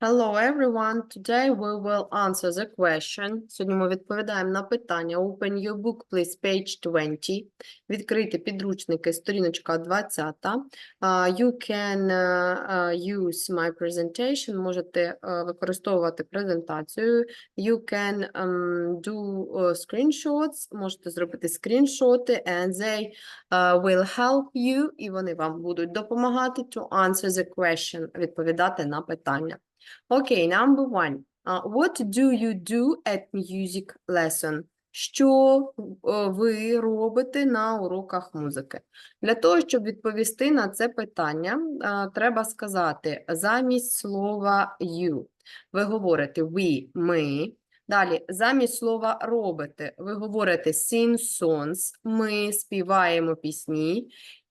Hello everyone. Today we will answer the question. Сьогодні ми відповідаємо на питання. Open your book, please, page 20. Відкрити підручники, сторіночка 20. Uh, you can uh, use my presentation. Можете uh, використовувати презентацію. You can um, do uh, screenshots. Можете зробити скріншоти and they uh, will help you. І вони вам будуть допомагати to answer the question. Відповідати на питання. Okay, number one. Uh, what do you do at music lesson? Що е, ви робите на уроках музики? Для того, щоб відповісти на це питання, треба сказати замість слова you. Ви говорите we, ми. Далі, замість слова робите, ви говорите sing songs, ми співаємо пісні.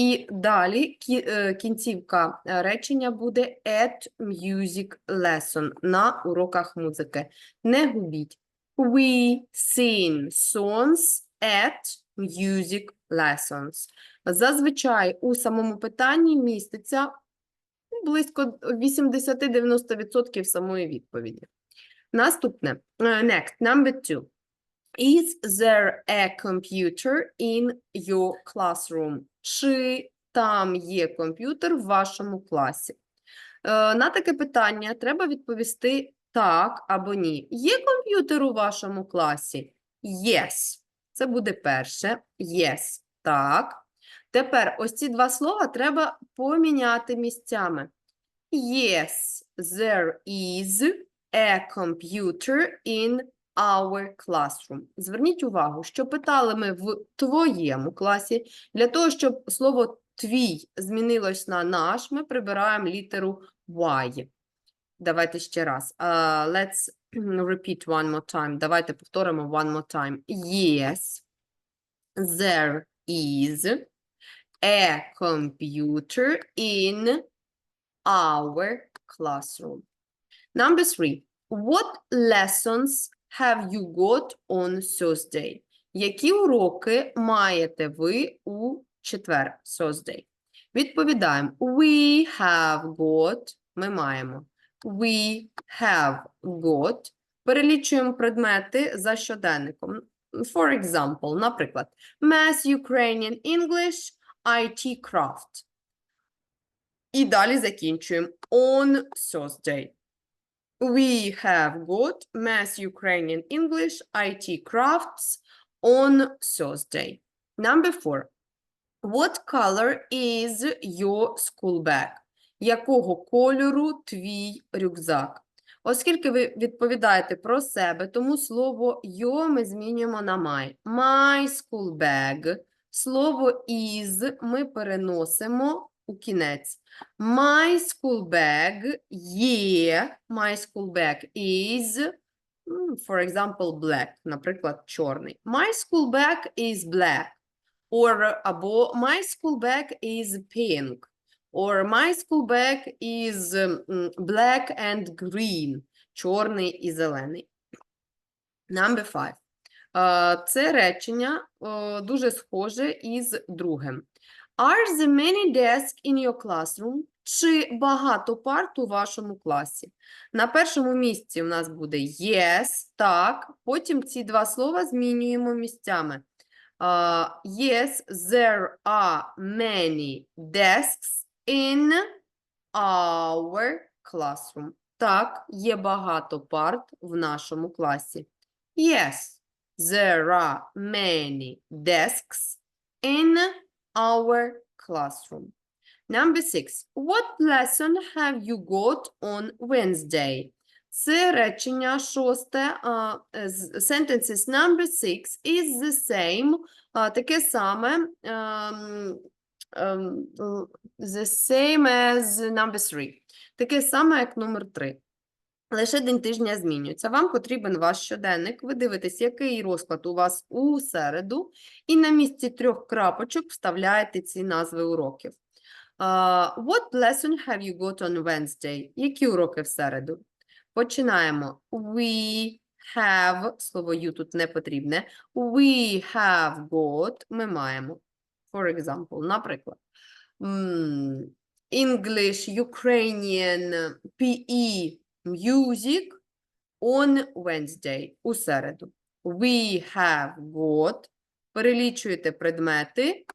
І далі е, кінцівка е, речення буде at music lesson на уроках музики. Не губіть. We sing songs at music lessons. Зазвичай у самому питанні міститься близько 80-90% самої відповіді. Наступне. е, Next, number two. Is there a computer in your classroom? Чи там є комп'ютер в вашому класі? Е, На таке питання треба відповісти так або ні. Є комп'ютер у вашому класі? Yes. Це буде перше. Yes. Так. Тепер ось ці два слова треба поміняти місцями. Yes, there is a computer in our classroom. Зверніть увагу, що питали ми в твоєму класі. Для того, щоб слово твій змінилось на наш, ми прибираємо літеру Y. Давайте ще раз. Uh, let's repeat one more time. Давайте повторимо one more time. Yes, there is a computer in our classroom. Number three. What lessons have you got on Thursday? Які уроки маєте ви у четвер, Thursday? Відповідаємо. We have got. Ми маємо. We have got. Перелічуємо предмети за щоденником. For example, наприклад, Math, Ukrainian, English, IT, Craft. І далі закінчуємо. On Thursday. We have got Math, Ukrainian, English, IT, Crafts on Thursday. Number four. What color is your school bag? Якого кольору твій рюкзак? Оскільки ви відповідаєте про себе, тому слово your ми змінюємо на my. My school bag. Слово is ми переносимо у кінець. My school bag є. My school bag is, for example, black. Наприклад, чорний. My school bag is black. Or або my school bag is pink. Or my school bag is black and green. Чорний і зелений. Number five. Е, Це речення е, дуже схоже із другим. Are there many desks in your classroom? Чи багато парт у вашому класі? На першому місці у нас буде yes, так. Потім ці два слова змінюємо місцями. А, yes, there are many desks in our classroom. Так, є багато парт в нашому класі. Yes, there are many desks in our classroom. Number six. What lesson have you got on Wednesday? Це речення шосте. а, з- Sentences number six is the same. а, Таке саме. ем, ем, л- The same as number three. Таке саме, як номер три. Лише день тижня змінюється. Вам потрібен ваш щоденник. Ви дивитесь, який розклад у вас у середу, і на місці трьох крапочок вставляєте ці назви уроків. Uh, what lesson have you got on Wednesday? Які уроки в середу? Починаємо. We have, слово you тут не потрібне. We have got, ми маємо. For example, наприклад. English, Ukrainian, PE, music on Wednesday у середу. We have got. Перелічуєте предмети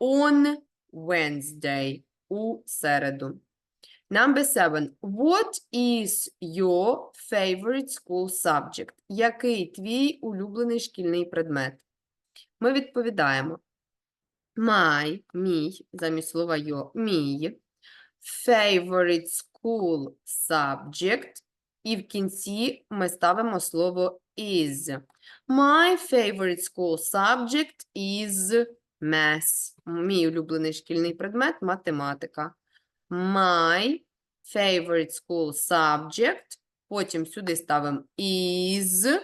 on Wednesday у середу. Number seven. What is your favorite school subject? Який твій улюблений шкільний предмет? Ми відповідаємо. My, мій, замість слова your, мій. Favorite school subject. І в кінці ми ставимо слово is. My favorite school subject is math. Мій улюблений шкільний предмет математика. My favorite school subject. Потім сюди ставимо is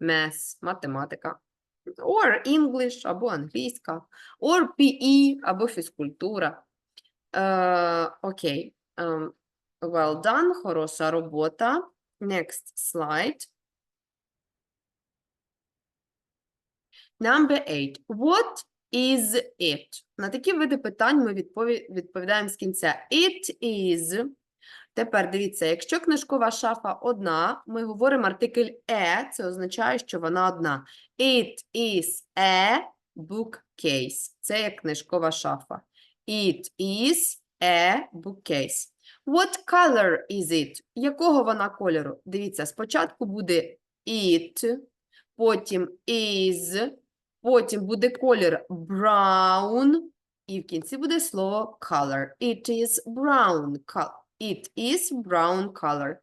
math, математика. Or English, або англійська. Or PE, або фізкультура. Е, Окей. Ем, well done, хороша робота. Next slide. Number eight. What is it? На такі види питань ми відпові- відповідаємо з кінця. It is. Тепер дивіться, якщо книжкова шафа одна, ми говоримо артикль е, це означає, що вона одна. It is a bookcase. Це як книжкова шафа. It is a bookcase. What color is it? Якого вона кольору? Дивіться, спочатку буде it, потім is, потім буде колір brown, і в кінці буде слово color. It is brown color. It is brown color.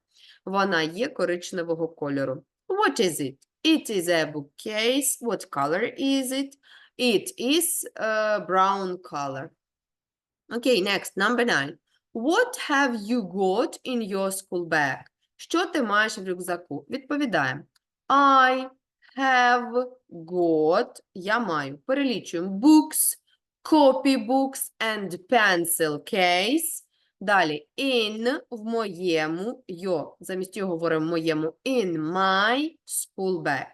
Вона є коричневого кольору. What is it? It is a bookcase. What color is it? It is a brown color. Okay, next, number nine. What have you got in your school bag? Що ти маєш в рюкзаку? Відповідаємо. I have got, я маю, перелічуємо, books, copybooks and pencil case. Далі, in, в моєму, йо, замість його говоримо моєму, in my school bag.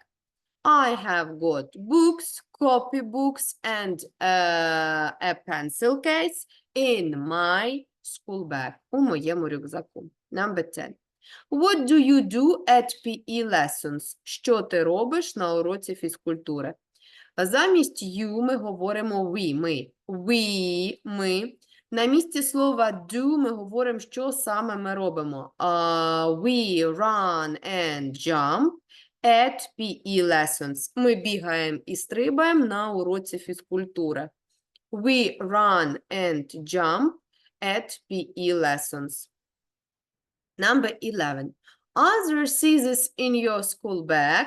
I have got books, copybooks and uh, a pencil case in my school bag. У моєму рюкзаку. Number 10. What do you do at PE lessons? Що ти робиш на уроці фізкультури? Замість you ми говоримо we, ми. We, ми. На місці слова do ми говоримо, що саме ми робимо. Uh, we run and jump at PE lessons. Ми бігаємо і стрибаємо на уроці фізкультури. We run and jump at PE lessons. Number 11. Are there scissors in your school bag?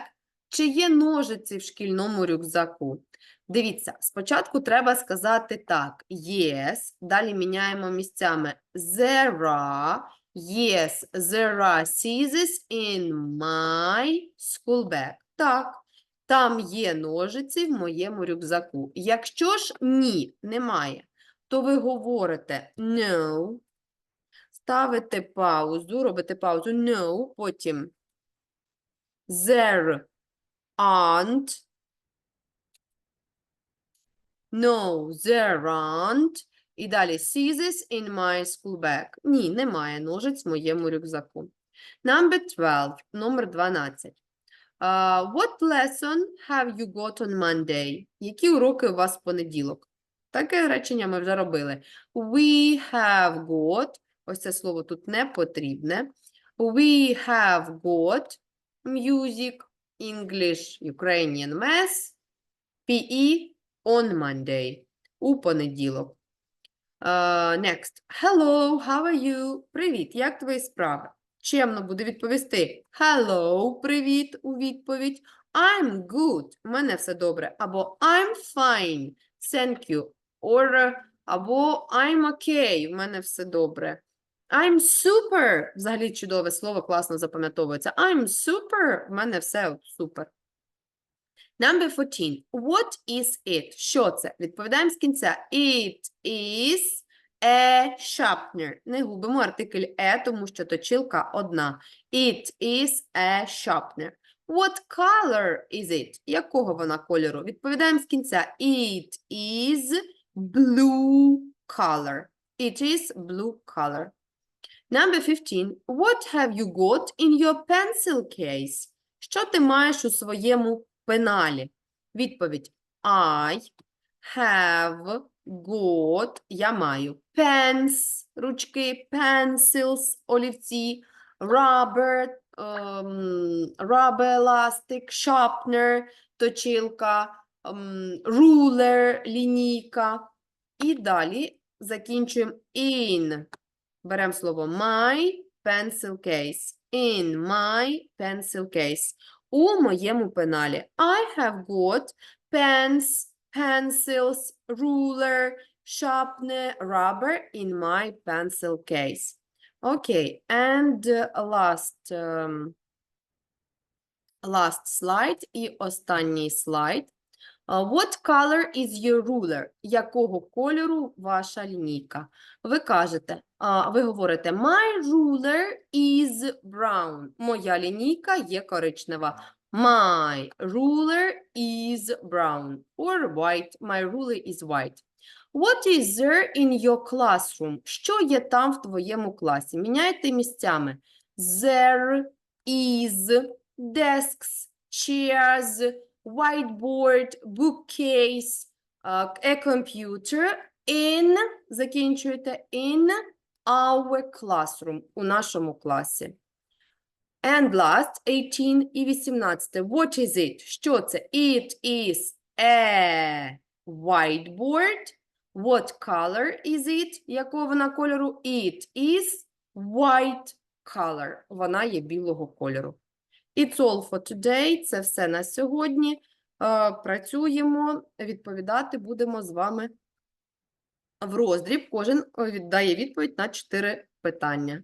Чи є ножиці в шкільному рюкзаку? Дивіться, спочатку треба сказати так. Yes. Далі міняємо місцями. There are. Yes, there are scissors in my school bag. Так, там є ножиці в моєму рюкзаку. Якщо ж ні, немає, то ви говорите no, ставите паузу, робите паузу no, потім there aren't, no, there aren't, і далі scissors in my school bag. Ні, немає ножиць в моєму рюкзаку. Number 12, номер 12. Uh, what lesson have you got on Monday? Які уроки у вас в понеділок? Таке речення ми вже робили. We have got, ось це слово тут не потрібне. We have got music, English, Ukrainian math, PE on Monday. У понеділок. Uh, next. Hello, how are you? Привіт, як твої справи? Чемно буде відповісти Hello, привіт у відповідь. I'm good. У мене все добре. Або I'm fine. Thank you. Or, або I'm okay. У мене все добре. I'm super. Взагалі чудове слово, класно запам'ятовується. I'm super. У мене все супер. Number 14. What is it? Що це? Відповідаємо з кінця. It is a sharpener. Не губимо артикль е, тому що точилка одна. It is a sharpener. What color is it? Якого вона кольору? Відповідаємо з кінця. It is blue color. It is blue color. Number 15. What have you got in your pencil case? Що ти маєш у своєму пеналі? Відповідь I have got, я маю pens, ручки, pencils, олівці, rubber, ем, rubber elastic, sharpener, точилка, ем, ruler, лінійка. І далі закінчуємо in. Беремо слово my pencil case. In my pencil case. У моєму пеналі. I have got pens, pencils, ruler, sharpener, rubber in my pencil case. Okay, and uh, last, um, last slide і останній слайд. Uh, What color is your ruler? Якого кольору ваша лінійка? Ви кажете, ви говорите, my ruler is brown. Моя лінійка є коричнева. My ruler is brown. Or white. My ruler is white. What is there in your classroom? Що є там в твоєму класі? Міняйте місцями. There is desks, chairs, whiteboard, bookcase, uh, a computer in, закінчуєте, in our classroom, у нашому класі. And last, 18 і 18. What is it? Що це? It is a whiteboard. What color is it? Якого вона кольору? It is white color. Вона є білого кольору. It's all for today. Це все на сьогодні. Е, Працюємо, відповідати будемо з вами в роздріб. Кожен е, віддає відповідь на чотири питання.